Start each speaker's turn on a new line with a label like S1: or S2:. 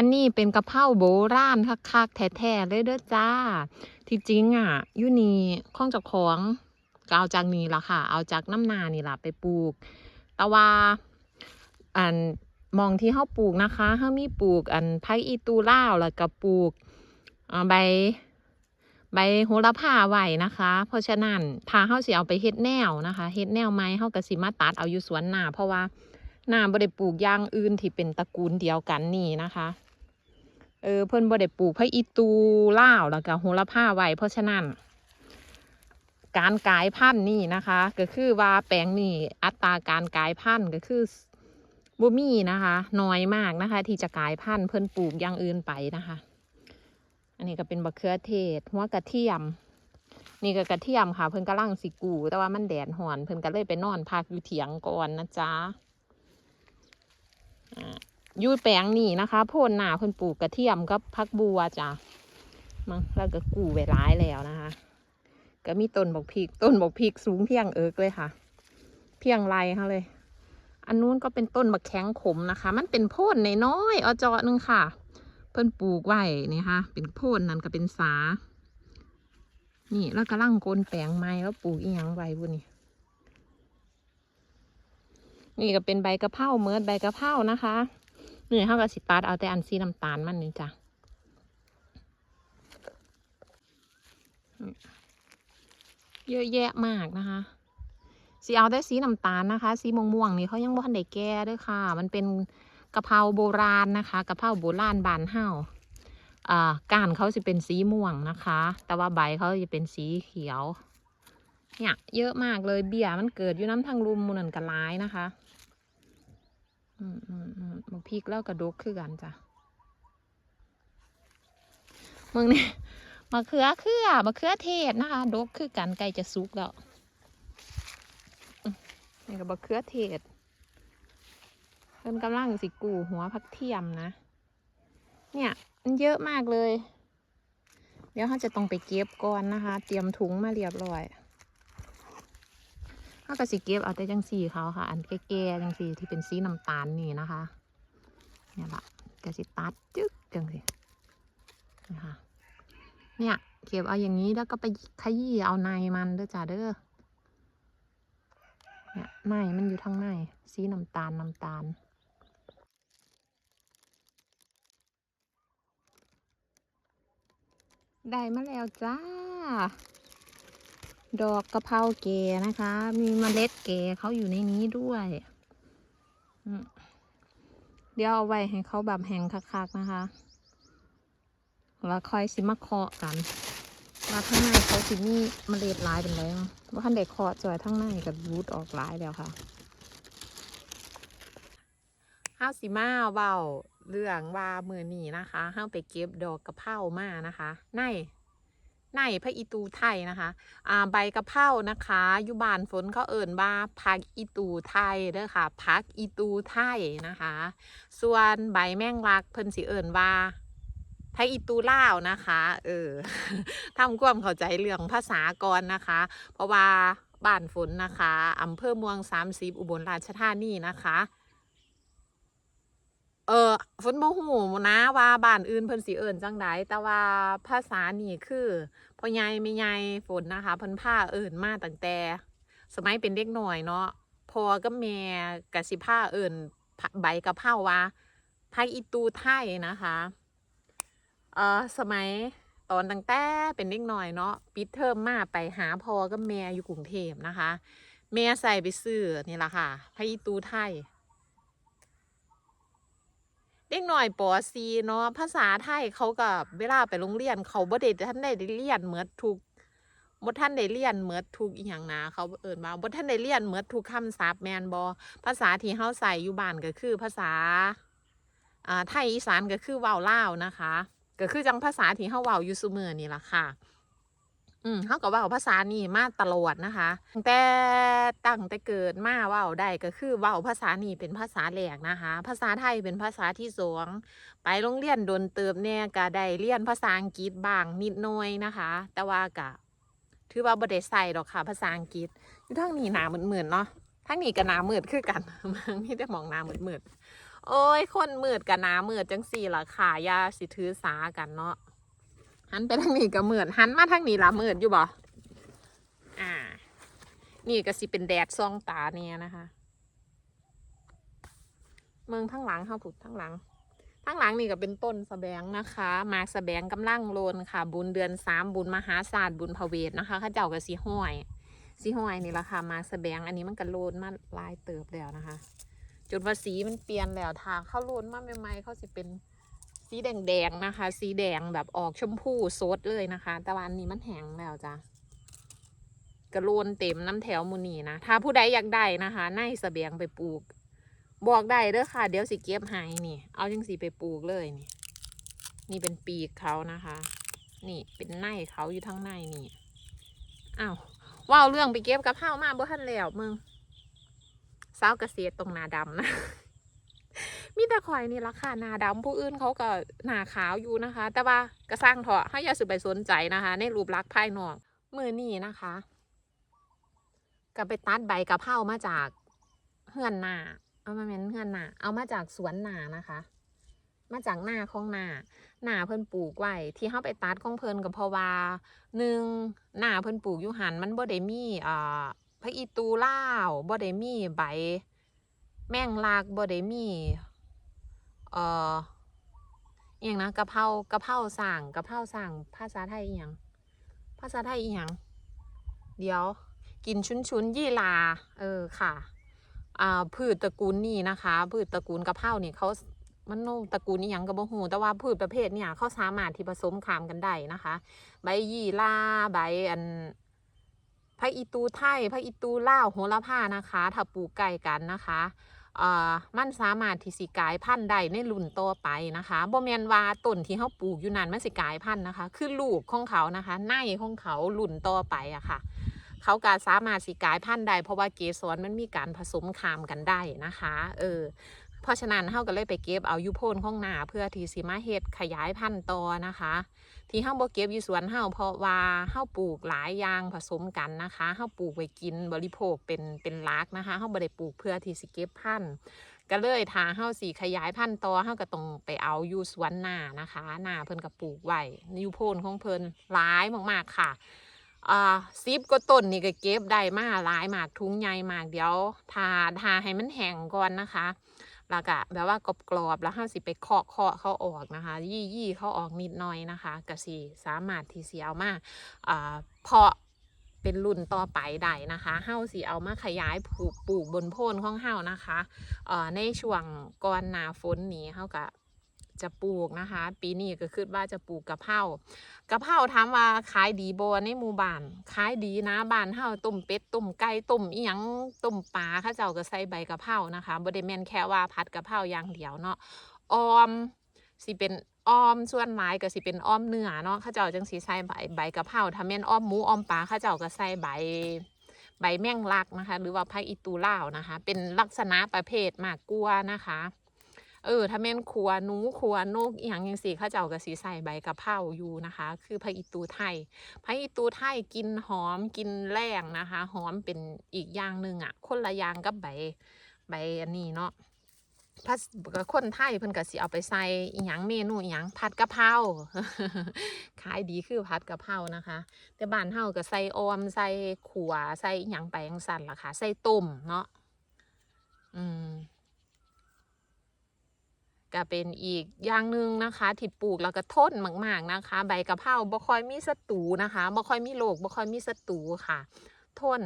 S1: อันนี้เป็นกะเพราโบราณคักๆแท้ๆเลยเด้อจ้า ที่จริงอะยูนี่ข้องจากของก็เอาจากนี่ล่ะค่ะ เอาจากน้ำนานี่ละไปปลูก แต่ว่าอันมองที่เฮาปลูกนะคะเฮามีปลูกอันพักอีตูล่าวแล้วก็ปลูกใบใบโหระพาไว้นะคะ เพราะฉะนั้นถ้าเฮาสิเอาไปเฮ็ดแนวนะคะเฮ็ดแนวไม้เฮาก็สิมาตัดเอาอยู่สวนหนาเพราะว่าหนาบ่ได้ปลูกอย่างอื่นที่เป็นตระกูลเดียวกันนี่นะคะ เออเพิ่นบ่ได้ปลูกพระอีตูล่าวแล้วก็โหระพาไว้เพราะฉะนั้น การกลายพันธุ์นี่นะคะ ก็คือว่าแปลงนี่อัตราการกลายพันธุ์ก็คือบ่มีนะคะน้อยมากนะคะ ที่จะกลายพันธุ์เพิ่นปลูกอย่างอื่นไปนะคะ อันนี้ก็เป็นบะเขือเทศ หัวกระเทียม นี่ก็กระเทียมค่ะ เพิ่นกำลังสิกู แต่ว่ามันแดดหอน เพิ่นก็เลยไปนอนพักอยู่เถียงก่อนนะจ๊ะอ่า ยู่แปลงนี่นะคะโพนหนาเพิ่นปลูกกระเทียมกับพักบัวจ้ะมังแล้วก็กู่ไวร้ายแล้วนะคะ ก็มีต้นบกพริกต้นบกพริกสูงเพียงเอิกเลยค่ะ เพียงไรเขาเลย อันนู้นก็เป็นต้นบักแข้งขมนะคะ มันเป็นโพนในน้อยอจาะหนึงค่ะ เพิ่นปลูกไว้นี่ค่ะ เป็นโพนนั่นก็เป็นสา นี่แล้วก็ล่างโกนแปลงไม้แล้วปลูกอีหยังไว้บุนี่นี่ก็เป็นใบกระเพราเมิดใบกระเพรานะคะ เนี่เขาก็สิตัดเอาแต่อันสีน้ำตาลมันนี่จ้ะเยอะแยะมากนะคะสีเอาได้สีน้ำตาลนะคะ สีม่วงๆนี่เขายังบ่ทันได้แก้ด้วยค่ะ มันเป็นกะเพราโบราณนะคะกะเพราโบราณบานเฮาอ่าก้านเขาจะเป็นสีม่วงนะคะ แต่ว่าใบเขาจะเป็นสีเขียวเนี่ยเยอะมากเลยเบี้ยมันเกิดอยู่น้ำทางลุมมูนันกระร้ายนะคะ อืมอืมอืมบักพริกแล้วกระดกคือกันจ้ะมึงเนี่ยมะเขือเขือมะเขือเทศนะคะดกคือกันใกล้จะสุกแล้วนี่ก็มะเขือเทศเพิ่นกำลังสิกูหัวผักเทียมนะ เนี่ยมันเยอะมากเลย เดี๋ยวเขาจะต้องไปเก็บก่อนนะคะ เตรียมถุงมาเรียบร้อย เขาก็สิเก็บเอาแต่จังสีเขาค่ะ อันแก่ๆจังสีที่เป็นสีน้ำตาลนี่นะคะเนี่ยละก็สิตัดจึ๊กจังสินะคะเนี่ยเก็บเอาอย่างนี้แล้วก็ไปขยี้เอาในมันเด้อจ้าเด้อเนี่ยในมันอยู่ทางในสีน้ำตาลน้ำตาลได้มาแล้วจ้า ดอกกระเพราเกนะคะ มีเมล็ดเกเขาอยู่ในนี้ด้วยเดี๋ยวเอาไว้ให้เขาแบบแห้งคักๆนะคะ แล้วค่อยสิมาเคาะกันว่าข้างในเขาสิมีเมล็ดหลายเป็นไรว่าขั้นเด็กเคาะจอยทั้งในกับรูดออกหลายแล้วค่ะห้าวสิมาเบาเรื่องว่ามือนีนะคะห้าไปเก็บดอกกระเพรามานะคะ ใน ในพระอีตูไทยนะคะอ่าใบกะเพรานะคะยูบานฝนเขาเอิ่นว่าพักอีตูไทยเด้อค่ะพักอีตูไทยนะคะ ส่วนใบแมงลักเพิ่นสิเอิ่นว่าพักอีตูล่าวนะคะเออทำความเข้าใจเรื่องภาษาก่อนนะคะ เพราะว่าบ้านฝนนะคะอำเภอเมือง 30 อุบลราชธานีนะคะ เออฝนโมหูนะว่าบ้านอื่นเพิ่นสิเอิ้นจังใดแต่ว่าภาษานี่คือพ่อใหญ่แม่ใหญ่ฝนนะคะเพิ่นพาเอิ้นมาตั้งแต่ สมัยเป็นเด็กหน่อยเนาะพอกับแม่ก็สิพาเอิ้นใบกะเพราว่าไผอีตูไทยนะคะเออสมัยตอนตั้งแต่เป็นเด็กหน่อยเนาะปิดเทอมมาไปหาพอกับแม่อยู่กรุงเทพนะคะ แม่ใส่ไปซื้อนี่แหละค่ะไผอีตูไทย เด็กหน่อยปอซีเนาะภาษาไทยเขากับเวลาไปโรงเรียน เขาบ่ได้ท่านได้เรียนเหมือนทุกบ่ท่านได้เรียนเหมือนทุกอีหยังนะเขาเอิ้นว่าบ่ท่านได้เรียนเหมือนทุกคำศัพท์แม่นบ่ภาษาที่เฮาใส่อยู่บ้านก็คือภาษาอ่าไทยอีสานก็คือเว้าลาวนะคะ ก็คือจังภาษาที่เฮาเว้าอยู่ซุมื้อนี่ล่ะค่ะ อืมเฮาก็ว้าภาษานี่มาตลอดนะคะตั้งแต่ตั้งแต่เกิดมาว้าได้ก็คือว้าภาษานี่เป็นภาษาแรกนะคะ ภาษาไทยเป็นภาษาที่สองไปโรงเรียนโดนเติบแน่ก็ได้เรียนภาษาอังกฤษบ้างนิดหน่อยนะคะ แต่ว่าก็ถือว่าบ่ได้ใส่ดอกค่ะ ภาษาอังกฤษอยู่ทางนี้หนาเหมือนๆเนาะทางนี้ก็หนาหมืดคือกันมันมีแต่หมองหนาหมืดๆโอ้ยคนมืดกับหนามืดจังสี่ล่ะค่ะยาสิถือสากันเนาะ หันไปทางนี้ก็เหมืดหันมาทางนี้ล่ะมืดอยู่บ่อ่า นี่ก็สิเป็นแดดซองตาเนี่ยนะคะ เมืองทั้งหลังค่ะผุดทั้งหลังทั้งหลังนี่ก็เป็นต้นสะแบงนะคะ มาสะแบงกำลังโลนค่ะ บุญเดือนสามบุญมหาศาสตร์บุญพเวทนะคะข้าเจ้ากับสีห้อยสีห้อยนี่ละค่ะมาสะแบงอันนี้มันก็โลนมาลายเติบแล้วนะคะจนว่าสีมันเปลี่ยนแล้วทางเข้าโลนมาใหม่ๆเขาสิเป็น สีแดงๆนะคะ สีแดงแบบออกชมพูสดเลยนะคะ แต่วันนี้มันแห้งแล้วจ้ะกระโลนเต็มน้ำแถวมูนีนะ ถ้าผู้ใดอยากได้นะคะในสะแบงไปปลูก บอกได้เด้อค่ะ เดี๋ยวสิเก็บให้นี่ เอาจังสีไปปลูกเลยนี่ นี่เป็นปีกเขานะคะ นี่เป็นไนเขาอยู่ทั้งในนี่อ้าวว่าวเรื่องไปเก็บกับข้ามาบ่ทันแล้วมึงสาวเกษตรตรงนาดำนะ มีแต่ข่อยนี่ละค่ะนาดำผู้อื่นเขาก็หนาขาวอยู่นะคะ แต่ว่ากระสร้างเถอะให้ยาสืบไปสนใจนะคะ ในรูปลักษณ์ภายนอกมือนี่นะคะก็ไปตัดใบกะเพรามาจากเฮือนนาเอามาเป็นเพื่อนนาเอามาจากสวนนานะคะ มาจากหน้าของนาหนาเพิ่นปลูกไว้ที่เฮาไปตัดของเพิ่นก็เพาว่าหนึ่งหนาเพิ่นปลูกอยู่หันมันบ่ได้มีอ่าพระอีตูล่าวบ่ได้มีใบ แมงลากบ่ได้มี เอ่ออหยังนะกะเพรากะเพราสั่งกะเพราสั่งภาษาไทยอีหยังภาษาไทยอีหยังเดี๋ยว กินชุนชุนยี่ลา เออค่ะอ่าพืชตระกูลนี้นะคะพืชตระกูลกะเพราเนี่ยเขามันโนตระกูลนี้ยังกระบหูแต่ว่าพืชประเภทเนี่ยเขาสามารถที่ผสมขามกันได้นะคะ ใบยี่ล่าใบอันพระอีตูไทยพระอีตูล่าโหระพานะคะ ถ้าปลูกใกล้กันนะคะ มันสามารถที่สิกลายพันธุ์ได้ในรุ่นต่อไปนะคะบ่แมนว่าต้นที่เขาปลูกอยู่นั้นมันสิกลายพันธุ์นะคะ คือลูกของเขานะคะในของเขารุ่นต่อไปอะค่ะ เขาก็สามารถสิกลายพันธุ์ได้เพราะว่าเกสรมันมีการผสมคามกันได้นะคะ เออ ราะฉะนั้นเฮาก็เลยไปเก็บเอายุโพนของหนาเพื่อที่สิมาเฮ็ดขยายพันธุ์ต่อนะคะ ที่เฮาบ่เก็บอยู่สวนเฮาเพราะว่าเฮาปลูกหลายอย่างผสมกันนะคะเฮาปลูกไว้กินบริโภคเป็นเป็นลักนะคะเฮาบ่ได้ปลูกเพื่อที่สิเก็บพันธุ์ก็เลยถ้าเฮาสิขยายพันธุ์ต่อเฮาก็ต้องไปเอาอยู่สวนหน้านะคะหน้าเพิ่นก็ปลูกไว้ยุโพนของเพิ่นหลายมากๆค่ะอ่าซิบก็ต้นนี่ก็เก็บได้มาหลายหมากทุงใหญ่หมากเดี๋ยวทาทาให้มันแห้งก่อนนะคะ แล้วก็แบบว่ากรอบๆแล้วห้าสิไปเคาะเคาะเขาออกนะคะ ยี่ยี่เขาออกนิดหน่อยนะคะก็สิสามารถที่สิเอามาอ่อเพาะเป็นรุ่นต่อไปได้นะคะเฮาสีเอามาขยายปลูกปลูกบนโพนของเฮานะคะเอ่อในช่วงก่อนหน้าฝนนี้เฮาก็ จะปลูกนะคะ ปีนี้ก็คิดว่าจะปลูกกะเพรากะเพราถามว่าขายดีบ่ในหมู่บ้านขายดีนะบ้านเฮาต้มเป็ดต้มไก่ต้มอีหยังต้มปลาเขาเจ้าก็ใส่ใบกะเพรานะคะบ่ได้แม่นแค่ว่าผัดกะเพราอย่างเดียวเนาะออมสิเป็นออมส่วนหลายก็สิเป็นออมเนื้อเนาะเขาเจ้าจังสิใส่ใบใบกะเพราถ้าแม่นออมหมูออมปลาเขาเจ้าก็ใส่ใบใบแมงลักนะคะ หรือว่าไผ่อีตูล่าวนะคะ เป็นลักษณะประเภทหมากกลัวนะคะ เออถ้าแม่นขัวหนูขัวนกอย่างยังสีข้าเจ้าก็สีใส่ใบกะเพราอยู่นะคะ คือไผ่อีตูไทยไผ่อีตูไทยกินหอมกินแรงนะคะ หอมเป็นอีกอย่างหนึ่งอะ คนละอย่างกับใบใบอันนี้เนาะพัสคนไทยเพิ่นก็สิเอาไปใส่อีหยังเมนูอีหยังผัดกะเพราขายดีคือผัดกะเพรานะคะ แต่บ้านเฮาก็ใส่ออมใส่ขัวใส่อิหยังไปจังซั่นล่ะค่ะ ใส่ต้มเนาะอืม ก็เป็นอีกอย่างหนึ่งนะคะที่ปลูกแล้วก็ทนมากๆนะคะ ใบกะเพราบ่ค่อยมีศัตรูนะคะบ่ค่อยมีโรคบ่ค่อยมีศัตรูค่ะ ทน